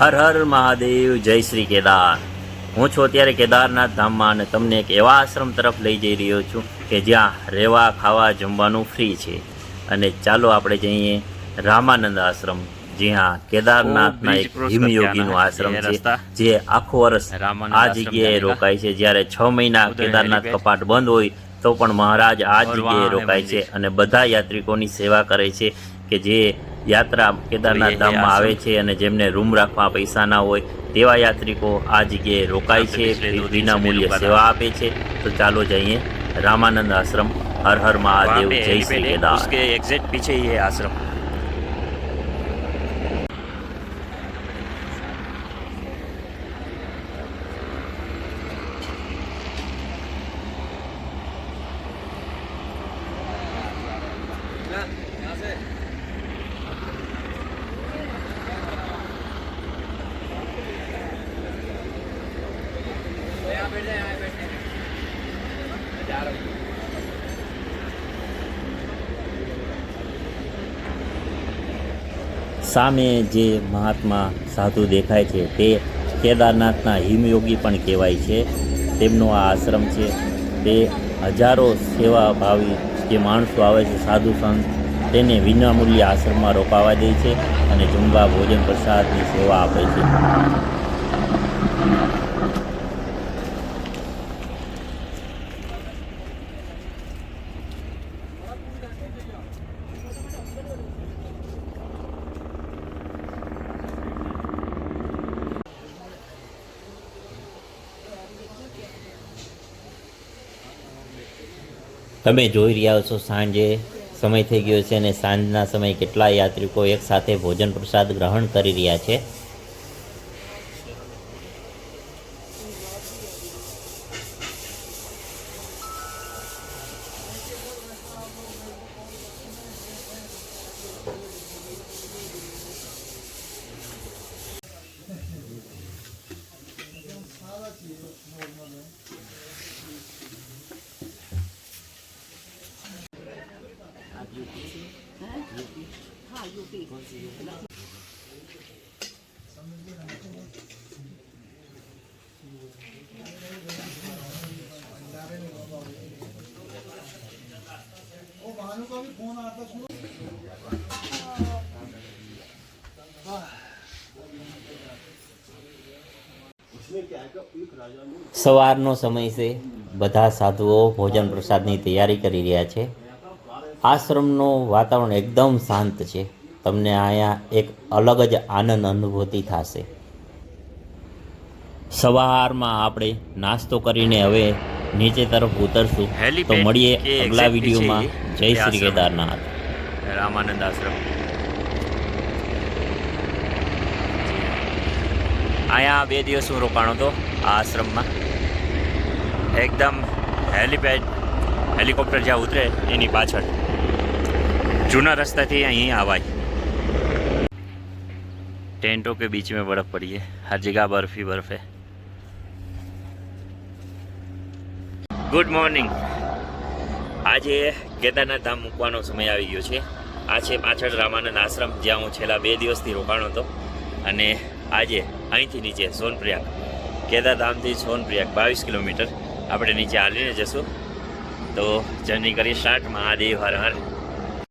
હર હર મહાદેવ જય શ્રી કેદાર. હું છું અત્યારે કેદારનાથ ધામમાં અને તમને એક એવા આશ્રમ તરફ લઈ જઈ રહ્યો છું કે જ્યાં રહેવા ખાવા જમવાનું ફ્રી છે. અને ચાલો આપણે જઈએ રામાનંદ આશ્રમ જ્યાં કેદારનાથના એક હિમયોગીનો આશ્રમ છે જે આખો વર્ષ આ જગ્યાએ રોકાય છે. જ્યારે છ મહિના કેદારનાથ કપાટ બંધ હોય તો પણ મહારાજ આ જગ્યાએ રોકાય છે અને બધા યાત્રિકોની સેવા કરે છે કે જે યાત્રા કેદારનાથ ધામમાં આવે છે અને જેમને રૂમ રાખવા પૈસા ના હોય તેવા યાત્રિકો આ જગ્યાએ રોકાય છે વિના મૂલ્ય સેવા આપે છે. તો ચાલો જઈએ. રામાનંદ આશ્રમ હર હર મહાદેવ જય શ્રી કેદાર. એક્ઝેક્ટ પીછે આશ્રમ. સામે જે મહાત્મા સાધુ દેખાય છે તે કેદારનાથના હિમયોગી પણ કહેવાય છે. તેમનો આ આશ્રમ છે. તે હજારો સેવાભાવી જે માણસો આવે છે, સાધુ સંત, તેને વિનામૂલ્યે આશ્રમમાં રોકાવા દે છે અને જુંબા ભોજન પ્રસાદની સેવા આપે છે. તમે જોઈ રહ્યા છો સાંજે સમય થઈ ગયો છે અને સાંજના સમયે કેટલા યાત્રિકો એકસાથે ભોજન પ્રસાદ ગ્રહણ કરી રહ્યા છે. સવારનો સમય છે. બધા સાધુઓ ભોજન પ્રસાદની તૈયારી કરી રહ્યા છે. આશ્રમનું વાતાવરણ એકદમ શાંત છે. તમને અહીંયા એક અલગ જ આનંદ અનુભૂતિ થશે. સવારમાં આપણે નાસ્તો કરીને હવે નીચે તરફ ઉતરશું. તો મળીએ અગલા વિડીયોમાં. જય શ્રી કેદારનાથ. રામાનંદ આશ્રમ. અહીંયા બે દિવસ હું રોકાણો હતો આ આશ્રમમાં. એકદમ હેલિપેડ હેલિકોપ્ટર જ્યાં ઉતરે એની પાછળ. જૂના રસ્તાથી અહીં આવાય. ટેન્ટો કે બીચ મેં બરફ પડીએ. હે હર જગા બરફ. ही ગુડ મોર્નિંગ આજે કેદારનાથ ધામ મૂકવાનો સમય આવી ગયો છે. આ છે પાછળ રામાનંદ આશ્રમ, જ્યાં હું છેલ્લા બે દિવસથી રોકાણો હતો. અને આજે અહીંથી નીચે સોનપ્રયાગ. કેદારધામથી સોનપ્રયાગ, બાવીસ કિલોમીટર. આપણે નીચે હાલીને જશું. તો જર્ની કરી સ્ટાર્ટ મહાદેવ હર હર.